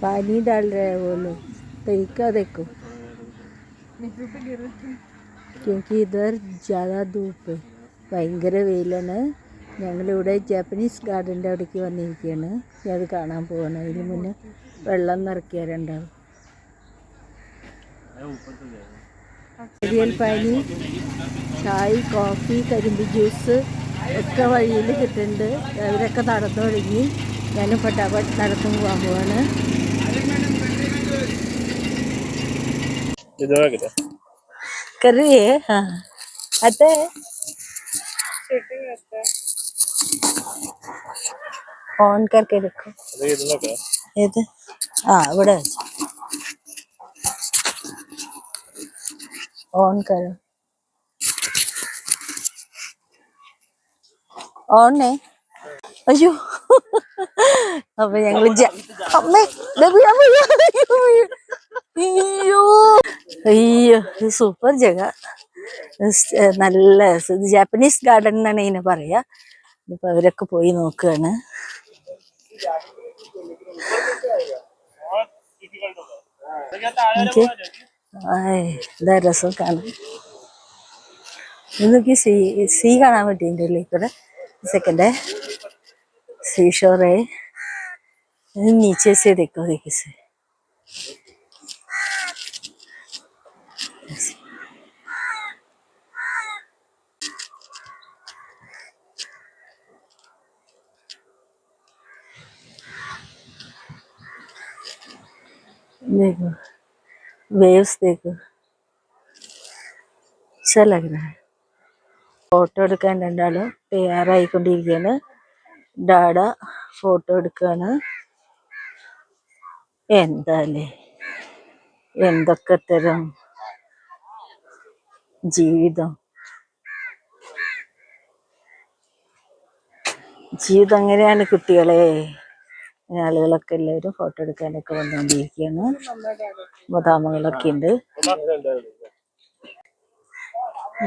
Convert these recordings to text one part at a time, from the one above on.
पानी डाल रहे हैं वो लोग तरीका देखो क्योंकि इधर ज़्यादा धूप है ഭയങ്കര വെയിലാണ് ഞങ്ങളിവിടെ ജാപ്പനീസ് ഗാർഡൻ്റെ അവിടേക്ക് വന്നിരിക്കുകയാണ് ഞാൻ അത് കാണാൻ പോവാണ് അതിന് മുന്നേ വെള്ളം നിറക്കിയാലുണ്ടാവും ചെറിയൽ പനി ചായ കോഫി കരിമ്പ് ജ്യൂസ് ഒക്കെ വഴിയിൽ കിട്ടുന്നുണ്ട് അവരൊക്കെ നടന്നു തുടങ്ങി ഞാനും ഫട്ടാഫട്ട് നടന്നു പോകാൻ പോവാണ് ಇದಾಗಿದೆ ಕರಿ ಹಾ ಅತ್ತೆ ഓൺ കറക്കി വെക്കും ഏത്? ആ ഇവിടെ വെച്ച്. ഓൺ കറ. ഓണേ? അയ്യോ. അപ്പൊ ഞങ്ങൾ അമ്മേ അയ്യോ. അയ്യോ ഇത് സൂപ്പർ ജഗ സ്- ഏ, നല്ല രസം. ഇത് ജാപ്പനീസ് ഗാർഡൻ എന്നാണ് ഇതിനെ പറയാ ഇപ്പൊ അവരൊക്കെ പോയി നോക്കുകയാണ് എനിക്ക് ആയ് എന്താ രസം കാണാൻ ഇന്നൊക്കെ സീ സീ കാണാൻ പറ്റിയിട്ടുണ്ട് ഉള്ളിൽ കൂടെ സെക്കൻഡ് सी शोर है नीचे से देखो देखिए देखो वेव्स देखो अच्छा लग रहा है ഫോട്ടോ എടുക്കാൻ രണ്ടാളും തയ്യാറായിക്കൊണ്ടിരിക്കുകയാണ് ഡാഡ ഫോട്ടോ എടുക്കാണ് എന്താല്ലേ എന്തൊക്കെ തരം ജീവിതം ജീവിതം അങ്ങനെയാണ് കുട്ടികളെ ഇങ്ങനെ ആളുകളൊക്കെ എല്ലാവരും ഫോട്ടോ എടുക്കാനൊക്കെ വന്നുകൊണ്ടിരിക്കുകയാണ് മുതാമകളൊക്കെ ഉണ്ട്.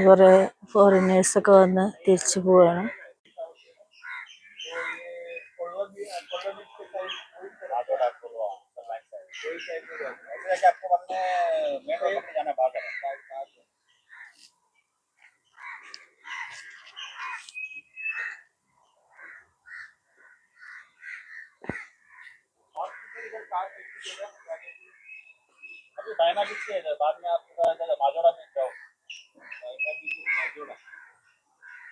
കുറെ ഫോറിനേഴ്സ് ഒക്കെ വന്ന് തിരിച്ചു പോവാണ്. बाद में आपका माजोड़ा में जाओ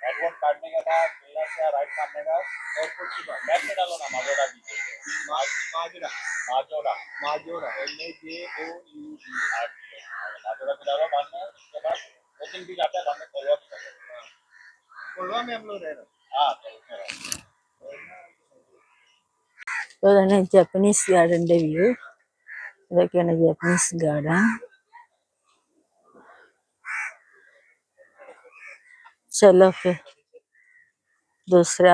एयरपोर्ट काटने के बाद मेरा से राइट काटने का एयरपोर्ट की बात मैप में डालो ना Majorda beach Majorda Majorda Majorda L A J O U D R Majorda में डालो बाद में उसके बाद दो तीन बीच आता है बाद में कोलवा भी डालो कोलवा में हम लोग रह रहे हैं हाँ ഇതാണ് ജാപ്പനീസ് ഗാർഡന്റെ വ്യൂ ഇതൊക്കെയാണ് ജാപ്പനീസ് ഗാർഡൻ चलो फिर दूसरा